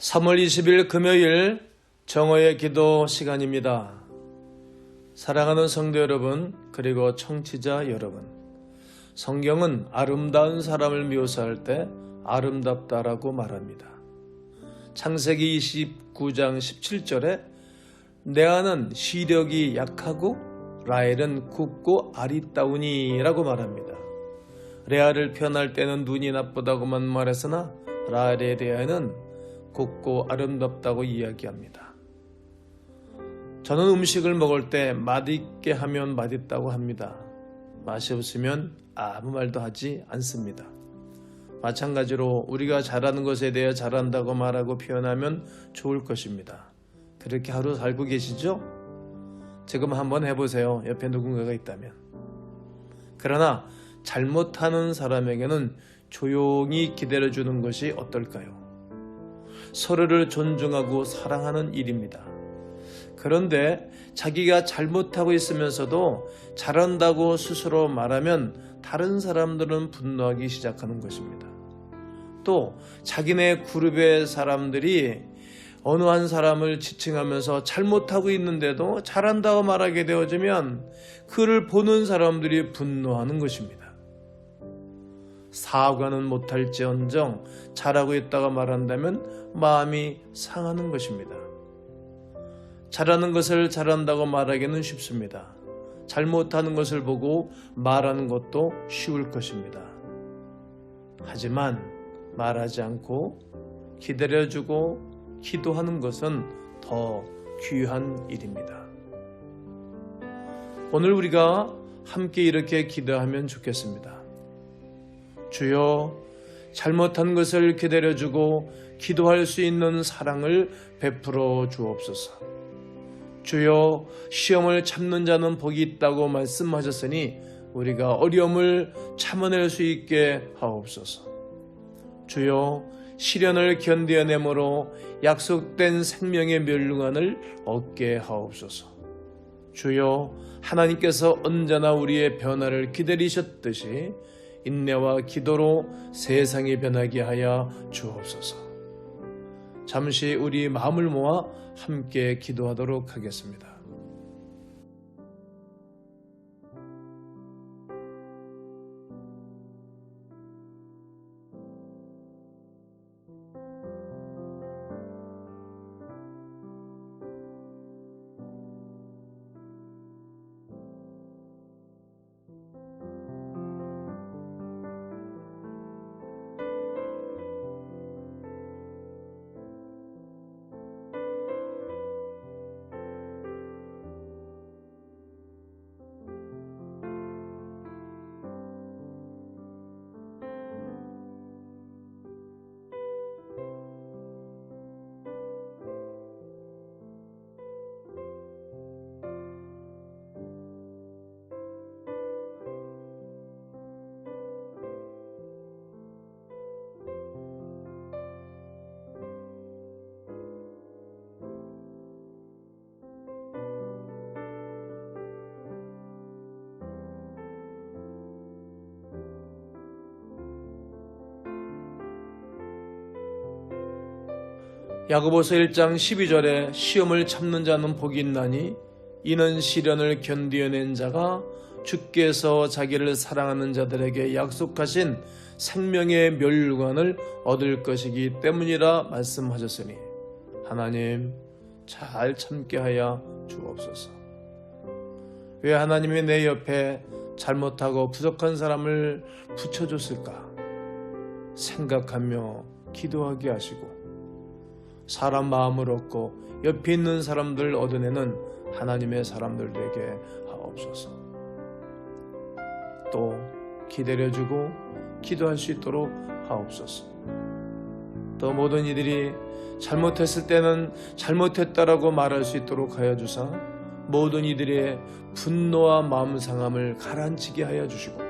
3월 20일 금요일 정오의 기도 시간입니다. 사랑하는 성도 여러분, 그리고 청취자 여러분. 성경은 아름다운 사람을 묘사할 때 아름답다라고 말합니다. 창세기 29장 17절에 내 아는 시력이 약하고 라헬은 굽고 아리따우니라고 말합니다. 레아를 표현할 때는 눈이 나쁘다고만 말했으나 라헬에 대하여는 곱고 아름답다고 이야기합니다. 저는 음식을 먹을 때 맛있게 하면 맛있다고 합니다. 맛이 없으면 아무 말도 하지 않습니다. 마찬가지로 우리가 잘하는 것에 대해 잘한다고 말하고 표현하면 좋을 것입니다. 그렇게 하루 살고 계시죠? 지금 한번 해보세요. 옆에 누군가가 있다면. 그러나 잘못하는 사람에게는 조용히 기다려주는 것이 어떨까요? 서로를 존중하고 사랑하는 일입니다. 그런데 자기가 잘못하고 있으면서도 잘한다고 스스로 말하면 다른 사람들은 분노하기 시작하는 것입니다. 또 자기네 그룹의 사람들이 어느 한 사람을 지칭하면서 잘못하고 있는데도 잘한다고 말하게 되어지면 그를 보는 사람들이 분노하는 것입니다. 사과는 못할지언정 잘하고 있다가 말한다면 마음이 상하는 것입니다. 잘하는 것을 잘한다고 말하기는 쉽습니다. 잘못하는 것을 보고 말하는 것도 쉬울 것입니다. 하지만 말하지 않고 기다려주고 기도하는 것은 더 귀한 일입니다. 오늘 우리가 함께 이렇게 기도하면 좋겠습니다. 주여 잘못한 것을 기다려주고 기도할 수 있는 사랑을 베풀어 주옵소서. 주여 시험을 참는 자는 복이 있다고 말씀하셨으니 우리가 어려움을 참아낼 수 있게 하옵소서. 주여 시련을 견디어내므로 약속된 생명의 멸류관을 얻게 하옵소서. 주여 하나님께서 언제나 우리의 변화를 기다리셨듯이 인내와 기도로 세상이 변하게 하여 주옵소서. 잠시 우리 마음을 모아 함께 기도하도록 하겠습니다. 야고보서 1장 12절에 시험을 참는 자는 복이 있나니 이는 시련을 견디어낸 자가 주께서 자기를 사랑하는 자들에게 약속하신 생명의 멸관을 얻을 것이기 때문이라 말씀하셨으니 하나님 잘 참게 하여 주옵소서. 왜 하나님이 내 옆에 잘못하고 부족한 사람을 붙여줬을까? 생각하며 기도하게 하시고 사람 마음을 얻고 옆에 있는 사람들 얻어내는 하나님의 사람들 되게 하옵소서. 또 기다려주고 기도할 수 있도록 하옵소서. 또 모든 이들이 잘못했을 때는 잘못했다라고 말할 수 있도록 하여 주사 모든 이들의 분노와 마음 상함을 가라앉히게 하여 주시고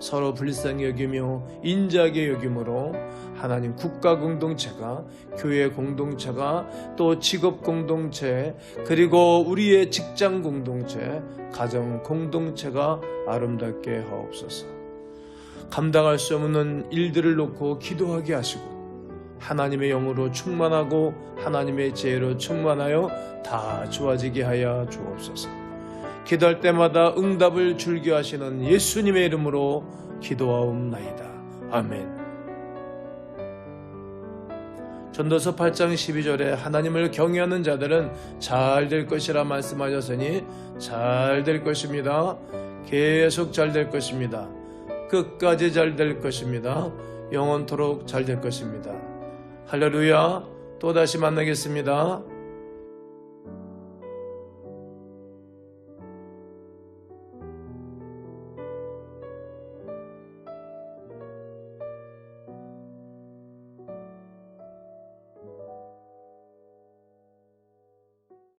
서로 불쌍히 여기며 인자하게 여김으로 하나님 국가 공동체가 교회 공동체가 또 직업 공동체 그리고 우리의 직장 공동체 가정 공동체가 아름답게 하옵소서 감당할 수 없는 일들을 놓고 기도하게 하시고 하나님의 영으로 충만하고 하나님의 지혜로 충만하여 다 좋아지게 하여 주옵소서. 기도할 때마다 응답을 줄게 하시는 예수님의 이름으로 기도하옵나이다. 아멘. 전도서 8장 12절에 하나님을 경외하는 자들은 잘 될 것이라 말씀하셨으니 잘 될 것입니다. 계속 잘 될 것입니다. 끝까지 잘 될 것입니다. 영원토록 잘 될 것입니다. 할렐루야. 또 다시 만나겠습니다.